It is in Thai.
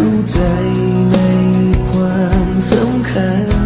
เข้าใจในความสำคัญ